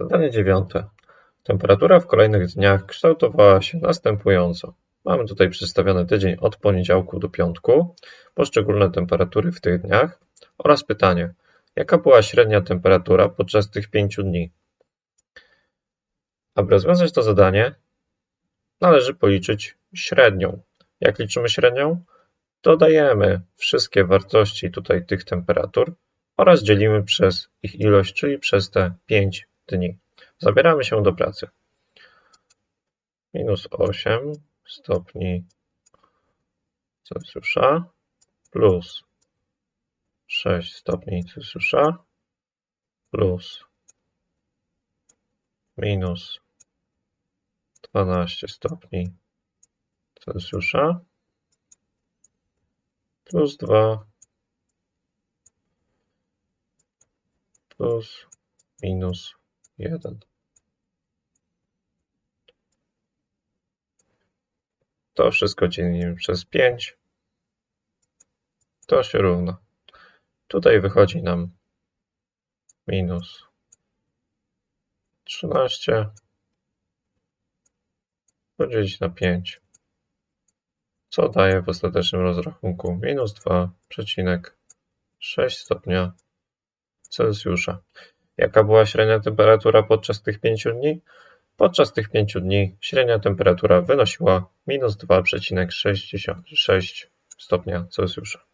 Zadanie dziewiąte. Temperatura w kolejnych dniach kształtowała się następująco. Mamy tutaj przedstawiony tydzień od poniedziałku do piątku, poszczególne temperatury w tych dniach oraz pytanie, jaka była średnia temperatura podczas tych pięciu dni. Aby rozwiązać to zadanie, należy policzyć średnią. Jak liczymy średnią? Dodajemy wszystkie wartości tutaj tych temperatur oraz dzielimy przez ich ilość, czyli przez te 5 dni. Zabieramy się do pracy. Minus 8 stopni Celsjusza plus 6 stopni Celsjusza plus minus 12 stopni Celsjusza plus 2 plus minus 1. To wszystko dzielimy przez 5. To się równa. Tutaj wychodzi nam minus 13 podzielić na 5, co daje w ostatecznym rozrachunku minus 2,6 stopnia Celsjusza. Jaka była średnia temperatura podczas tych 5 dni? Podczas tych 5 dni średnia temperatura wynosiła minus 2,6 stopnia Celsjusza.